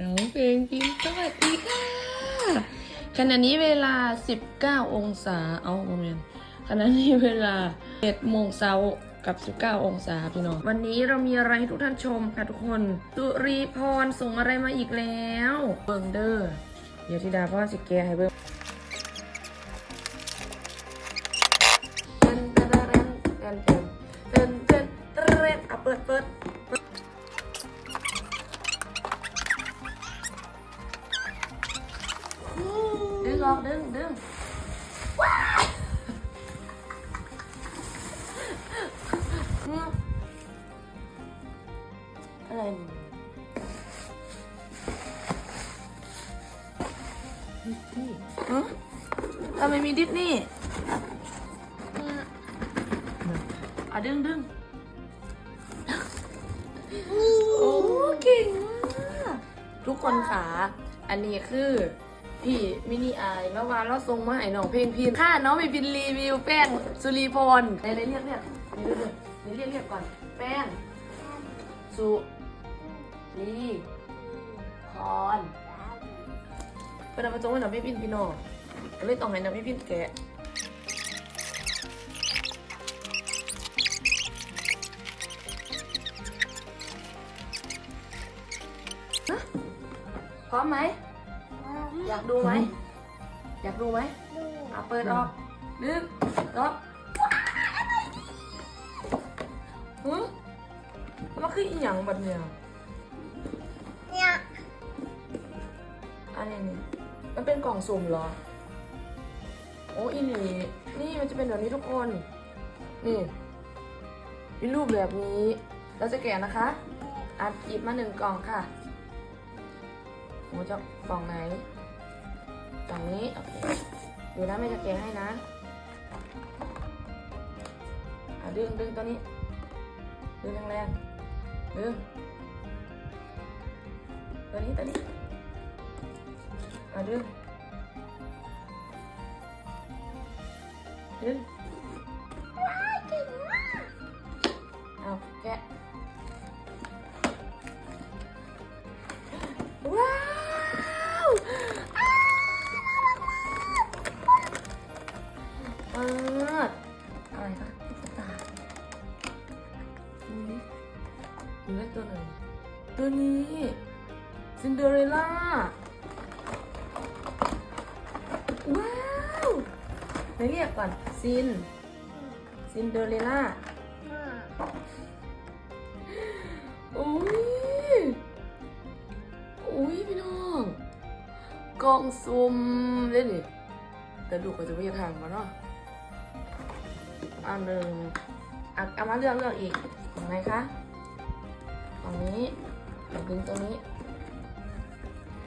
น้องเพลงพิมพ์สวัสดีค่ะขณะนี้เวลา 19 องศา เอาโมเมนขณะนี้เวลา7โมงเช้ากับ 19 องศาพี่น้อง วันนี้เรามีอะไรให้ทุกท่านชมค่ะทุกคนสุรีพรส่งอะไรมาอีกแล้ว เบิงเดอร์เดี๋ยวธิดาพ่อสิแกให้เบิง ออกดึงดึงว้ายอืมอะไรมึงฮะทำไมมีดิสนี่อืมอะดึงดึงโอ้เก่งมากทุกคนขาอันนี้คือ พี่มินิอายเมื่อวานเราส่งมาให้น้องเพลงพินค่ะน้องไปพินรีวิวแป้งสุรีพรในในเรียกเรียกในเรียกเรียกเรียกก่อน แป้งสุรีพรเป็นอามาจงไว้หน่อยไม่พินพี่น้องก็เลยต้องให้น้องไม่พินแกะพร้อมไหม อยากดูไหม อยากดูไหมอะเปิดออกหนึ่งสองฮึมันคืออีหยังแบบเนี้ยเนี่ยอันนี้นี่มันเป็นกล่องสุ่มเหรอ โอ้อีนี่นี่มันจะเป็นแบบนี้ทุกคน นี่มีรูปแบบนี้ เราจะแกะนะคะ อัดหยิบมาหนึ่งกล่องค่ะโอ้จะกล่องไหน กล่างนี้โอเคเดี๋ยวนะไม่จะแกะให้นะอะดึงดึงตัวนี้ ดึงแรงๆดึงตัวนี้ตัวนี้อะดึงดึง ล่า ว้าวไหนเรียกก่อน ซิน ซินเดอเรล่า อุ้ย อุ้ยพี่น้อง กองซุมเล่นดิแต่ดูเขาจะไม่ทางมาเนาะอันหนึ่งเอามาเลือกเลือกอีกของไหนคะของนี้เดี๋ยวดึงตัวนี้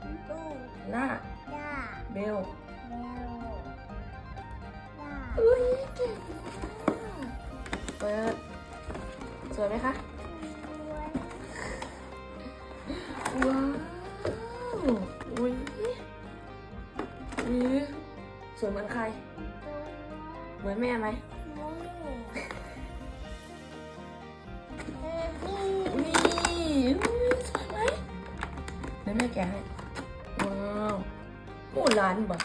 แกะแกะหึเดี๋ยวเดี๋ยวเดี๋ยวตัวนี้เบลล่าจ้าเบลตู้ล่าจ้าเบลเร็วจ้าอุ้ยเก่งมากเปิดสวยไหมคะว้าวอุ้ยอุ้ยสวยเหมือนใคร เหมือนแม่ไหมนี่อุ้ยสวยไหมเดี๋ยวแม่แกะให้ว้าวหมูหลานบ่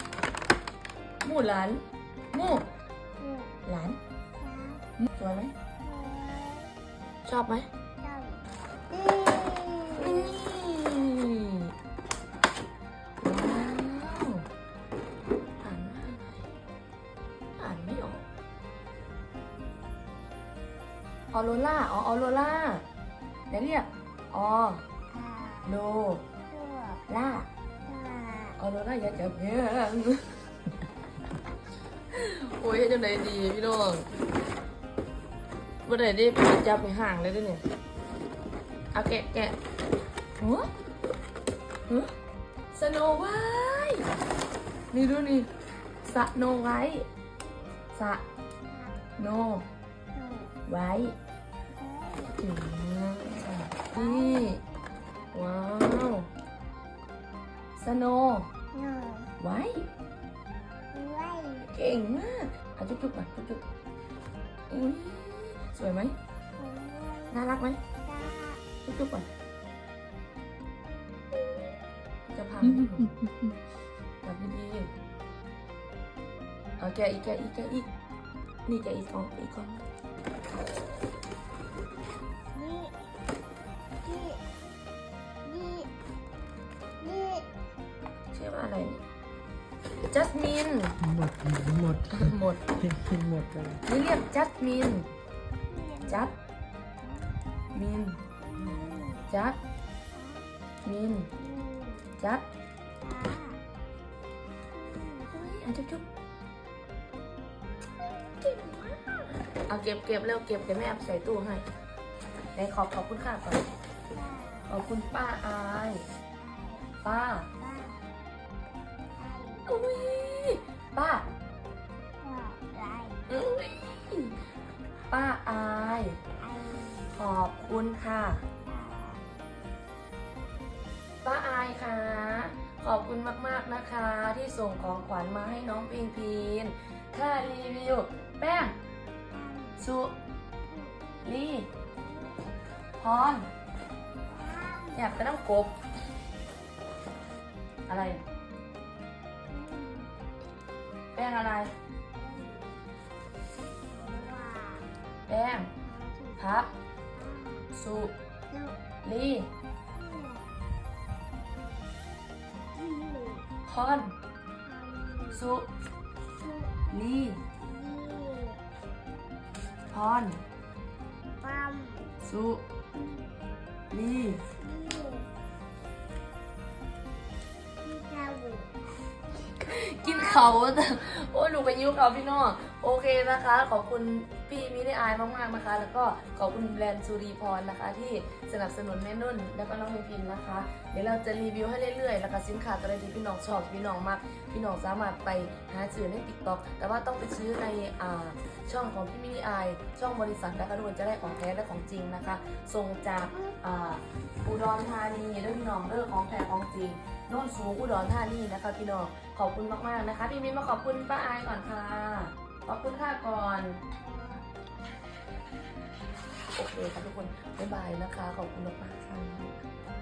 หมูหลานหมูหลานสวยไหมชอบไหมนี่ว้าวอ่านว่าอะไรอ่านไม่ออกออโรล่าอ๋อออโรล่าเดี๋ยวเรียกออโลล่า ออโรล่าอย่าจับเงี้ยโอ้ยจังไดดีพี่น้องบ่ได้ได้ไปจับไปห่างเลยเด้วยเนี่ยเอาแกะแกะหัวสโนไวท์นี่ดูนี่สโนไวท์สโนไวท์เก่งมากนี่ว้าว สโนไวท์เก่งมากอะจุ๊บๆก่อนจุ๊บๆอุ้ยสวยไหมน่ารักไหมจุ๊บๆก่อนจะพังไหมหนูจับดีๆเอาแกะอีกแกะอีกแกะอีกนี่แกะอีกกองอีกกองชื่อ อะไรเนี่ยจัสมินหมดหมดหมดกินหมดเลยนี่เรียกจัสมินจัสมินจัสมินจัสอุ้ยอะจุ๊บจุ๊บเก่งมากเอาเก็บเก็บเร็วเก็บเดี๋ยวแม่เอาไปใส่ตู้ให้ไหนขอบขอบคุณค่ะก่อนขอบคุณป้าอายป้า อุ้ยป้าอุ้ยป้าอาย ขอบคุณค่ะ ป้าอายค่ะ ขอบคุณมาก ๆ นะคะ ที่ส่งของขวัญมาให้น้องปิงพีนค่ารีวิว แป้งสุรีพรอยากจะต้องกบ อะไร แป้งอะไร แป้งพับสุรีพรสุรีพรสุรี กินเขาแต่โอ้หนูไปยิ้วเขาพี่น้องโอเคนะคะ ขอบคุณพี่มิได้อายมากๆนะคะ แล้วก็ขอบคุณแบรนด์สุรีพรนะคะ ที่สนับสนุนแม่นุ่นแล้วก็น้องเพพินนะคะ เดี๋ยวเราจะรีวิวให้เรื่อยๆแล้วก็สินค้าตัวใดที่พี่น้องชอบพี่น้องมากพี่น้องสามารถไปหาซื้อในติ๊กต็อกแต่ว่าต้องไปซื้อในอ่าช่องของพี่มินิอายช่องบริษัทนะคะทุกคนจะได้ของแท้และของจริงนะคะส่งจากอ่าอุดรธานีเรื่องพี่น้องเรื่องของแท้ของจริง โน่นสูงอุดรธานีนะคะพี่น้องขอบคุณมากๆนะคะ พี่มินมาขอบคุณป้าอายก่อนค่ะ ขอบคุณค่ะก่อนโอเคค่ะทุกคนบ๊ายบายนะคะ ขอบคุณมากๆค่ะ